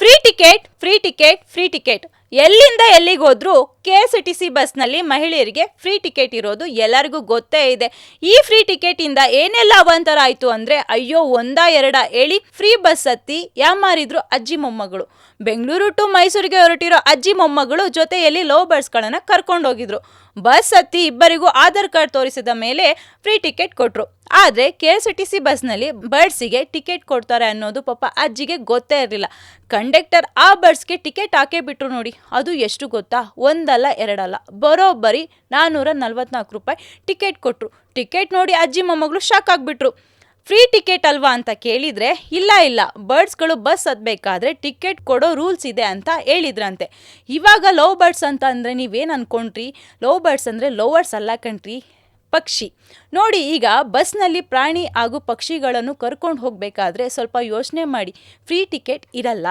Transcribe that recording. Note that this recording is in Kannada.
Free ticket free ticket free ticket ಎಲ್ಲಿಂದ ಎಲ್ಲಿಗೋದ್ರೂ ಕೆ ಎಸ್ ಟಿ ಸಿ ಬಸ್ನಲ್ಲಿ ಮಹಿಳೆಯರಿಗೆ ಫ್ರೀ ಟಿಕೆಟ್ ಇರೋದು ಎಲ್ಲರಿಗೂ ಗೊತ್ತೇ ಇದೆ. ಈ ಫ್ರೀ ಟಿಕೆಟಿಂದ ಏನೆಲ್ಲ ಅವಾಂತರ ಆಯಿತು ಅಂದರೆ ಅಯ್ಯೋ ಒಂದ ಎರಡ ಹೇಳಿ ಫ್ರೀ ಬಸ್ ಹತ್ತಿ ಯಾಮಾರಿದ್ರು ಅಜ್ಜಿ ಮೊಮ್ಮಗಳು. ಬೆಂಗಳೂರು ಟು ಮೈಸೂರಿಗೆ ಹೊರಟಿರೋ ಅಜ್ಜಿ ಮೊಮ್ಮಗಳು ಜೊತೆಯಲ್ಲಿ ಲವ್ ಬಸ್ಗಳನ್ನು ಕರ್ಕೊಂಡು ಹೋಗಿದ್ರು ಬಸ್ ಹತ್ತಿ ಇಬ್ಬರಿಗೂ ಆಧಾರ್ ಕಾರ್ಡ್ ತೋರಿಸಿದ ಮೇಲೆ ಫ್ರೀ ಟಿಕೆಟ್ ಕೊಟ್ಟರು ಆದರೆ ಕೆ ಎಸ್ ಟಿ ಸಿ ಬಸ್ನಲ್ಲಿ ಬರ್ಡ್ಸಿಗೆ ಟಿಕೆಟ್ ಕೊಡ್ತಾರೆ ಅನ್ನೋದು ಪಾಪ ಅಜ್ಜಿಗೆ ಗೊತ್ತೇ ಇರಲಿಲ್ಲ. ಕಂಡಕ್ಟರ್ ಆ ಬರ್ಡ್ಸ್ಗೆ ಟಿಕೆಟ್ ಹಾಕೇ ಬಿಟ್ರು ನೋಡಿ. ಅದು ಎಷ್ಟು ಗೊತ್ತಾ? ಒಂದಲ್ಲ, ಎರಡಲ್ಲ. ಬರೋಬ್ಬರಿ ನಾನ್ನೂರ ನಲ್ವತ್ನಾಲ್ಕು ರೂಪಾಯಿ ಟಿಕೆಟ್ ಕೊಟ್ಟರು ಟಿಕೆಟ್ ನೋಡಿ ಅಜ್ಜಿ ಮೊಮ್ಮಗಳು ಶಾಕ್ ಆಗಿಬಿಟ್ರು. ಫ್ರೀ ಟಿಕೆಟ್ ಅಲ್ವಾ? ಅಂತ ಕೇಳಿದರೆ, ಇಲ್ಲ ಇಲ್ಲ. ಬರ್ಡ್ಸ್ಗಳು ಬಸ್ ಹತ್ತಬೇಕಾದ್ರೆ ಟಿಕೆಟ್ ಕೊಡೋ ರೂಲ್ಸ್ ಇದೆ ಅಂತ ಹೇಳಿದ್ರಂತೆ. ಇವಾಗ ಲವ್ ಬರ್ಡ್ಸ್ ಅಂತ ಅಂದರೆ ನೀವೇನು ಅಂದ್ಕೊಂಡ್ರಿ ಲವ್ ಬರ್ಡ್ಸ್ ಅಂದರೆ ಲೋವರ್ಸ್ ಅಲ್ಲ ಕಣ್ರಿ. ಪಕ್ಷಿ. ನೋಡಿ, ಈಗ ಬಸ್ನಲ್ಲಿ ಪ್ರಾಣಿ ಹಾಗೂ ಪಕ್ಷಿಗಳನ್ನು ಕರ್ಕೊಂಡು ಹೋಗಬೇಕಾದ್ರೆ ಸ್ವಲ್ಪ ಯೋಚನೆ ಮಾಡಿ. ಫ್ರೀ ಟಿಕೆಟ್ ಇರಲ್ಲ.